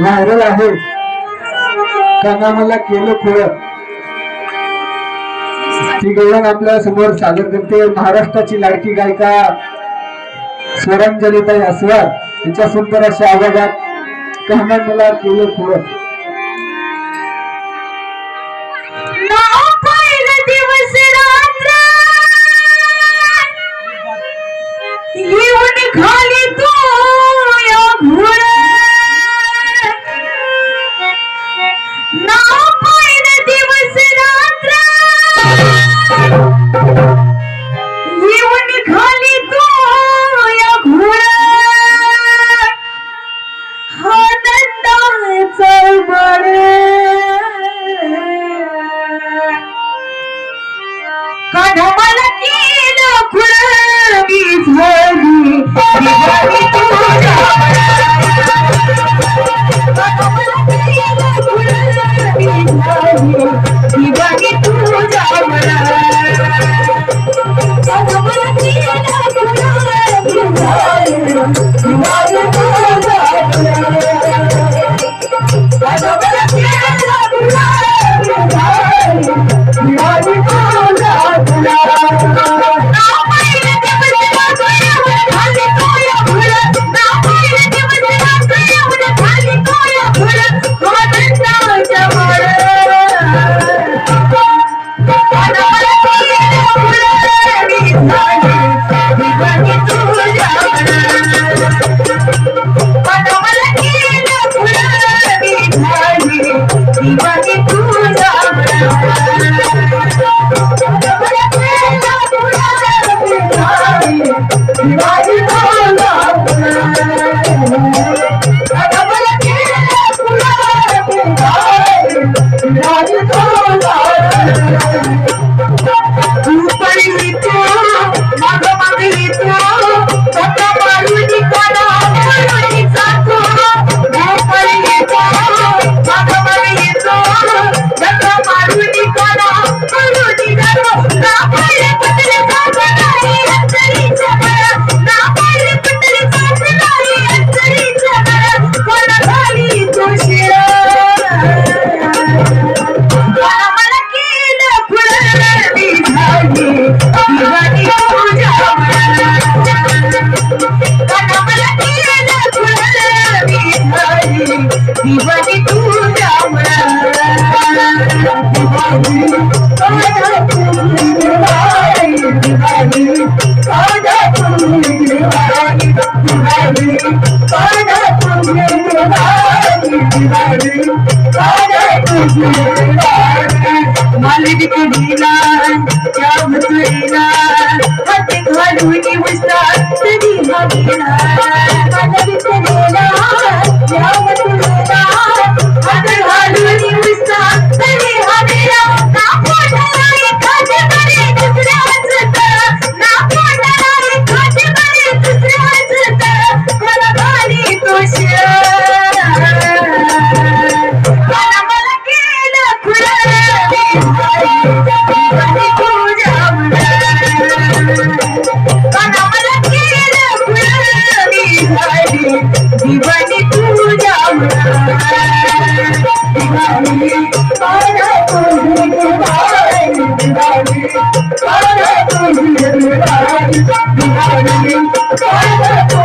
Viral आहे. त्यांना मला केलं खोळं ती गौरव आपल्यासमोर सादर करते. महाराष्ट्राची लाडकी गायिका स्वरांजलिताई आसवाद यांच्या सुंदर अशा आवाजात त्यांना मला केलं खोळं لا Shivaji घालून उस्ताद तरी मगिला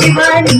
दिवाळी.